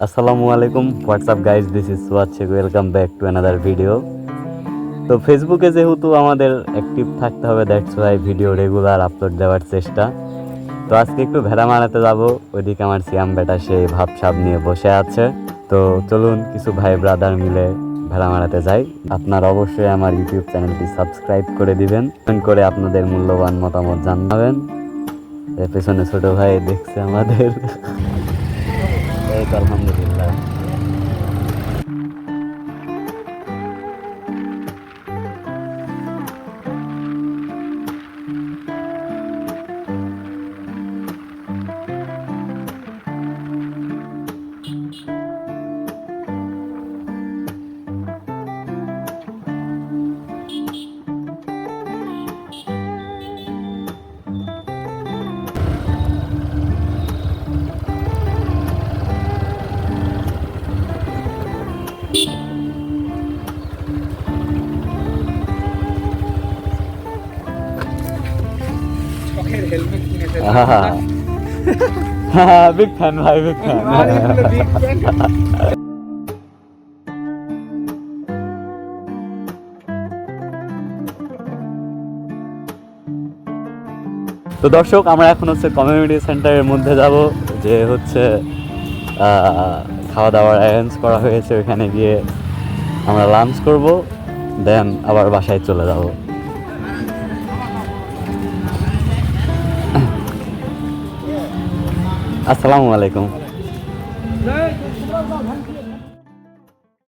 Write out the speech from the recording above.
আসসালামু আলাইকুম। What's up guys this is ওয়াচ্ছেক welcome back to another video তো ফেসবুকে যেহেতু আমাদের অ্যাক্টিভ থাকতে হবে that's why video regular upload দেওয়ার চেষ্টা। তো আজকে একটু ভেড়া মারাতে যাব। ওইদিকে আমার সিয়াম বেটা, সে ভাবসাব নিয়ে বসে আছে। তো চলুন কিছু ভাই ব্রাদার মিলে ভেড়া মারাতে যাই। আপনারা অবশ্যই আমার ইউটিউব চ্যানেলটি সাবস্ক্রাইব করে দিবেন। করে আপনাদের মূল্যবান মতামত জানাবেন। পেছনে ছোট ভাই দেখছে আমাদের। এই আলহামদুলিল্লাহ। বিগ ফ্যান ভাই বিগ ফ্যান তো দর্শক, আমরা এখন হচ্ছে কমিউনিটি সেন্টারের মধ্যে যাব, যে হচ্ছে খাওয়া দাওয়ার অ্যারেঞ্জ করা হয়েছে। ওখানে গিয়ে আমরা লাঞ্চ করব দেন আবার বাসায় চলে যাব। আসসালামু আলাইকুম।